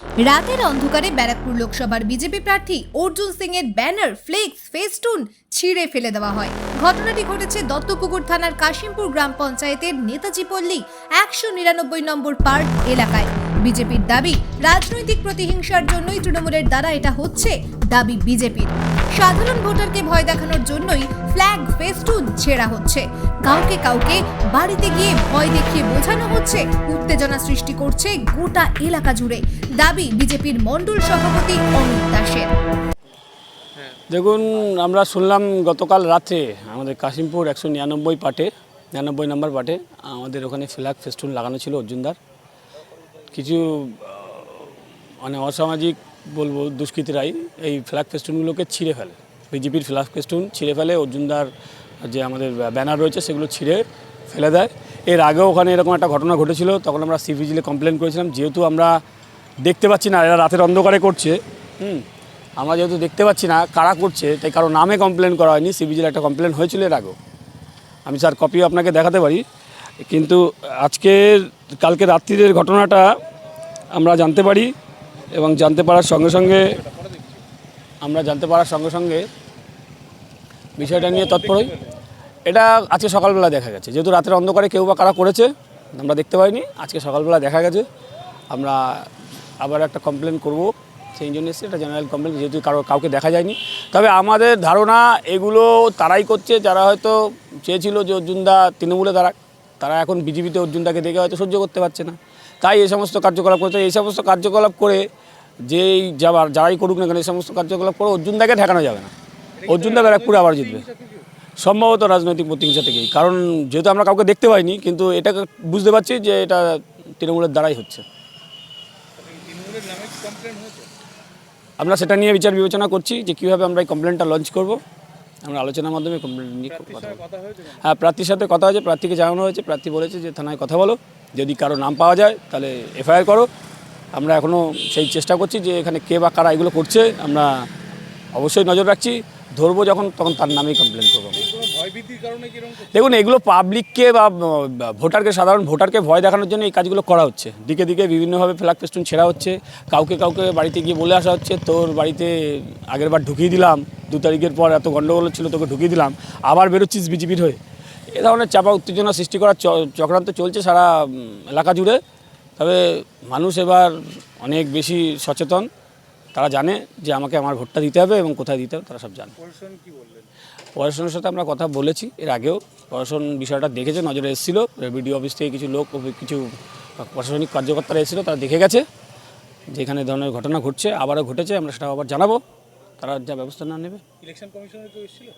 রাতের অন্ধকারে ব্যারাকপুর লোকসভার বিজেপি প্রার্থী অর্জুন সিং এর ব্যানার, ফ্লেক্স, ফেস্টুন ছিঁড়ে ফেলে দেওয়া হয়। ঘটনাটি ঘটেছে দত্তপুকুর থানার কাশিমপুর গ্রাম পঞ্চায়েতের নেতাজি পল্লী, একশো নিরানব্বই নম্বর পার্ক এলাকায়। বিজেপির দাবি, রাজনৈতিক প্রতিহিংসার জন্যই তৃণমূলের দ্বারা এটা হচ্ছে দাবি বিজেপির। সাধারণ ভোটারকে ভয় দেখানোর জন্যই ফ্ল্যাগ ফেস্টুন ছেঁড়া হচ্ছে। কাউকে কাউকে বাড়িতে গিয়ে ভয় দেখিয়ে বোঝানো হচ্ছে, উত্তেজনা সৃষ্টি করছে গোটা এলাকা জুড়ে। দাবি বিজেপির মণ্ডল সভাপতি অমিত দাসের। দেখুন, আমরা শুনলাম গতকাল রাত্রে আমাদের কাশিমপুর একশো নিরানব্বই পাটে, নিরানব্বই নম্বর পাটে আমাদের ওখানে ফ্ল্যাগ ফেস্টুন লাগানো ছিল অর্জুনদার। কিছু মানে অসামাজিক বলব, দুষ্কৃতীরাই এই ফ্ল্যাগ ফেস্টুনগুলোকে ছিঁড়ে ফেলে। বিজেপির ফ্ল্যাগ ফেস্টুন ছিঁড়ে ফেলে, অর্জুনদার যে আমাদের ব্যানার রয়েছে সেগুলো ছিঁড়ে ফেলে দেয়। এর আগেও ওখানে এরকম একটা ঘটনা ঘটেছিল, তখন আমরা সিভিজিলে কমপ্লেন করেছিলাম, যেহেতু আমরা দেখতে পাচ্ছি না, এরা রাতের অন্ধকারে করছে, হুম, আমরা যেহেতু দেখতে পাচ্ছি না কারা করছে, তাই কারও নামে কমপ্লেন করা হয়নি সিভিজিল একটা কমপ্লেন হয়েছিল এর আগেও। আমি স্যার কপি আপনাকে দেখাতে পারি, কিন্তু আজকের কালকে রাত্রির ঘটনাটা আমরা জানতে পারি এবং জানতে পারার সঙ্গে সঙ্গে, আমরা জানতে পারার সঙ্গে সঙ্গে বিষয়টা নিয়ে তৎপরই। এটা আজকে সকালবেলা দেখা গেছে। যেহেতু রাতের অন্ধকারে কেউ বা কারা করেছে, আমরা দেখতে পাইনি। আজকে সকালবেলা দেখা গেছে। আমরা আবার একটা কমপ্লেন করব। সেই জন্য এসেছি। এটা জেনারেল কমপ্লেন যেহেতু কারও, কাউকে দেখা যায়নি। তবে আমাদের ধারণা, এগুলো তারাই করছে। যারা হয়তো চেয়েছিল যে অর্জুনদা তৃণমূলে তারা তারা এখন বিজেপিতে অর্জুনদাকে দেখে হয়তো সহ্য করতে পারছে না। তাই এই সমস্ত কার্যকলাপ করছে এই সমস্ত কার্যকলাপ করে, যেই যাবার, যারাই করুক না কেন, এই সমস্ত কার্যকলাপ করে অর্জুনদাকে ঠেকানো যাবে না। অর্জুনদা ব্যারাকপুরে আবার জিতবে। সম্ভবত রাজনৈতিক প্রতিহিংসা থেকেই। কারণ যেহেতু আমরা কাউকে দেখতে পাইনি, কিন্তু এটাকে বুঝতে পারছি যে এটা তৃণমূলের দ্বারাই হচ্ছে। আমরা সেটা নিয়ে বিচার বিবেচনা করছি যে কীভাবে আমরা এই কমপ্লেনটা লঞ্চ করব। আমরা আলোচনার মাধ্যমে কমপ্লেন নিয়ে কথা। হ্যাঁ প্রার্থীর সাথে কথা হয়েছে, প্রার্থীকে জানানো হয়েছে, প্রার্থী বলেছে যে থানায় কথা বলো। যদি কারও নাম পাওয়া যায়, তাহলে এফআইআর করো। আমরা এখনও সেই চেষ্টা করছি যে এখানে কে বা কারা এগুলো করছে, আমরা অবশ্যই নজর রাখছি। ধরবো যখন তখন তার নামেই কমপ্লেন করব। দেখুন এগুলো পাবলিককে বা ভোটারকে সাধারণ ভোটারকে ভয় দেখানোর জন্য এই কাজগুলো করা হচ্ছে। দিকে দিকে বিভিন্নভাবে ফ্ল্যাগ ফেস্টুন ছেঁড়া হচ্ছে। কাউকে কাউকে বাড়িতে গিয়ে বলে আসা হচ্ছে তোর বাড়িতে আগের বার ঢুকিয়ে দিলাম দু তারিখের পর এত গণ্ডগোল ছিল তোকে ঢুকিয়ে দিলাম আবার বেরোচ্ছিস বিজেপির হয়ে। এ ধরনের চাপা উত্তেজনা সৃষ্টি করার চক্রান্ত চলছে সারা এলাকা জুড়ে। তবে মানুষ এবার অনেক বেশি সচেতন। তারা জানে যে আমাকে আমার ভোটটা দিতে হবে এবং কোথায় দিতে হবে তারা সব জানে। প্রশাসনের সাথে আমরা কথা বলেছি এর আগেও প্রশাসন বিষয়টা দেখেছে নজরে এসেছিল বিডিও অফিস থেকে কিছু লোক কিছু প্রশাসনিক কার্যকর্তারা এসেছিল তারা দেখে গেছে যেখানে ধরনের ঘটনা ঘটছে আবারও ঘটেছে আমরা সেটা আবার জানাব। তারা যা ব্যবস্থা না নেবে। ইলেকশন কমিশনের কেউ এসেছিল?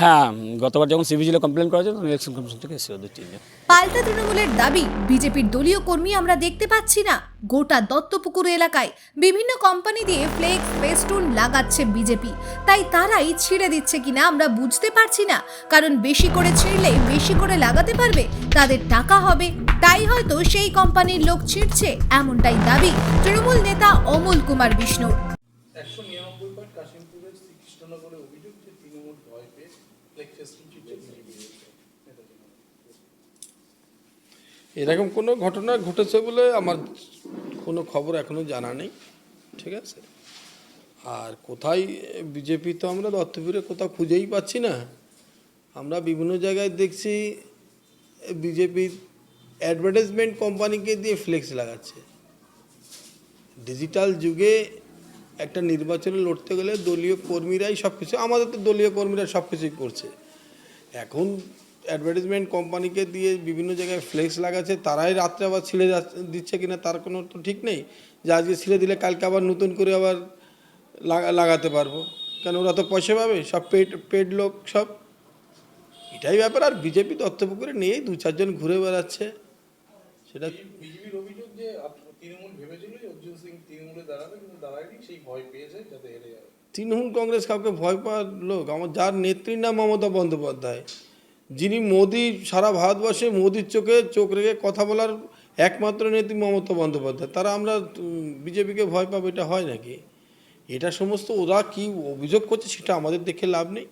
হ্যাঁ গতবার যখন সিভিজিলে কমপ্লেন করা তখন ইলেকশন কমিশন থেকে এসেছিল দু তিনজন। পাল্টা তৃণমূলের দাবি বিজেপির দলীয় কর্মী আমরা দেখতে পাচ্ছি না। গোটা দত্তপুকুর এলাকায় বিভিন্ন কোম্পানি দিয়ে ফ্লেক্স ফেস্টুন লাগাচ্ছে বিজেপি। তাই তারাই ছিঁড়ে দিচ্ছে কিনা আমরা বুঝতে পারছি না। কারণ বেশি করে ছিঁড়লে বেশি করে লাগাতে পারবে তাদের টাকা হবে। তাই হয়তো সেই কোম্পানির লোক ছিঁড়ছে এমনটাই দাবি তৃণমূল নেতা অমল কুমার বিষ্ণুর। একশো কাশিমপুরের শ্রীকৃষ্ণনগরে অভিযোগ যে তৃণমূল ভয় পেয়ে এরকম কোনো ঘটনা ঘটেছে বলে আমার কোনো খবর এখনও জানা নেই ঠিক আছে? আর কোথায় বিজেপি তো আমরা দত্তপুরে কোথাও খুঁজেই পাচ্ছি না। আমরা বিভিন্ন জায়গায় দেখছি বিজেপির অ্যাডভার্টাইজমেন্ট কোম্পানিকে দিয়ে ফ্লেক্স লাগাচ্ছে। ডিজিটাল যুগে একটা নির্বাচনে লড়তে গেলে দলীয় কর্মীরাই সব কিছু আমাদের তো দলীয় কর্মীরা সব কিছুই করছে। এখন অ্যাডভার্টাইজমেন্ট কোম্পানিকে দিয়ে বিভিন্ন জায়গায় ফ্লেক্স লাগাচ্ছে, তারাই রাত্রে আবার ছিঁড়ে দিচ্ছে কিনা তার কোনো তো ঠিক নেই। যে আজকে ছিঁড়ে দিলে কালকে আবার নতুন করে আবার লাগাতে পারব। কেন ওরা তো পয়সা পাবে, সব পেড পেড লোক সব। এটাই ব্যাপার, আর বিজেপি দত্তপুকুরে নিয়েই দু চারজন ঘুরে বেড়াচ্ছে। সেটা বিজেপির অভিযোগ যে তৃণমূল ভেবেছিল যে অর্জুন সিং তৃণমূলে দাঁড়াবে, কিন্তু দাঁড়ায়নি, সেই ভয় পেয়েছে যাতে হেরে যাবে তৃণমূল কংগ্রেস কাউকে ভয় পাওয়ার লোক, আমার যার নেত্রীর নাম মমতা বন্দ্যোপাধ্যায়, যিনি মোদি, সারা ভারতবর্ষে মোদির চোখে চোখ রেখে কথা বলার একমাত্র নেত্রী মমতা বন্দ্যোপাধ্যায়, তারা আমরা বিজেপিকে ভয় পাবো, এটা হয় নাকি? এটা সমস্ত ওরা কি অভিযোগ করছে সেটা আমাদের দেখে লাভ নেই।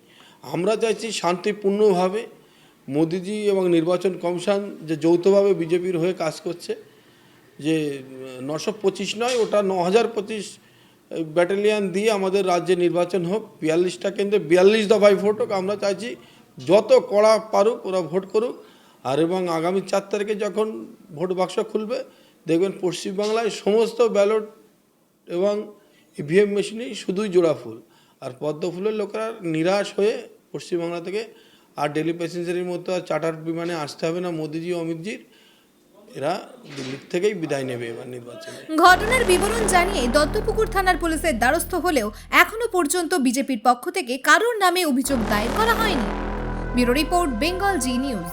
আমরা চাইছি শান্তিপূর্ণভাবে মোদিজি এবং নির্বাচন কমিশন যে যৌথভাবে বিজেপির হয়ে কাজ করছে যে নশো পঁচিশ নয়, ওটা ন হাজার পঁচিশ ব্যাটালিয়ান দিয়ে আমাদের রাজ্যে নির্বাচন হোক, বিয়াল্লিশটা কেন্দ্রে বিয়াল্লিশ দফায় ভোট হোক, আমরা চাইছি যত কড়া পারুক ওরা ভোট করুক। আর এবং আগামী চার তারিখে যখন ভোট বাক্স খুলবে, দেখবেন পশ্চিমবাংলায় সমস্ত ব্যালট এবং ইভিএম মেশিনেই শুধুই জোড়া ফুল। আর পদ্ম ফুলের লোকেরা নিরাশ হয়ে পশ্চিমবাংলা থেকে আর ডেলি প্যাসেঞ্জারের মতো আর চার্টার বিমানে আসতে হবে না, মোদিজি, অমিতজির। এরা থেকেই বিদায় নেবে এবার নির্বাচনে। ঘটনার বিবরণ জানিয়ে দত্তপুকুর থানার পুলিশের দ্বারস্থ হলেও এখনও পর্যন্ত বিজেপির পক্ষ থেকে কারোর নামে অভিযোগ দায়ের করা হয়নি। Bureau report, Bengal Zee news.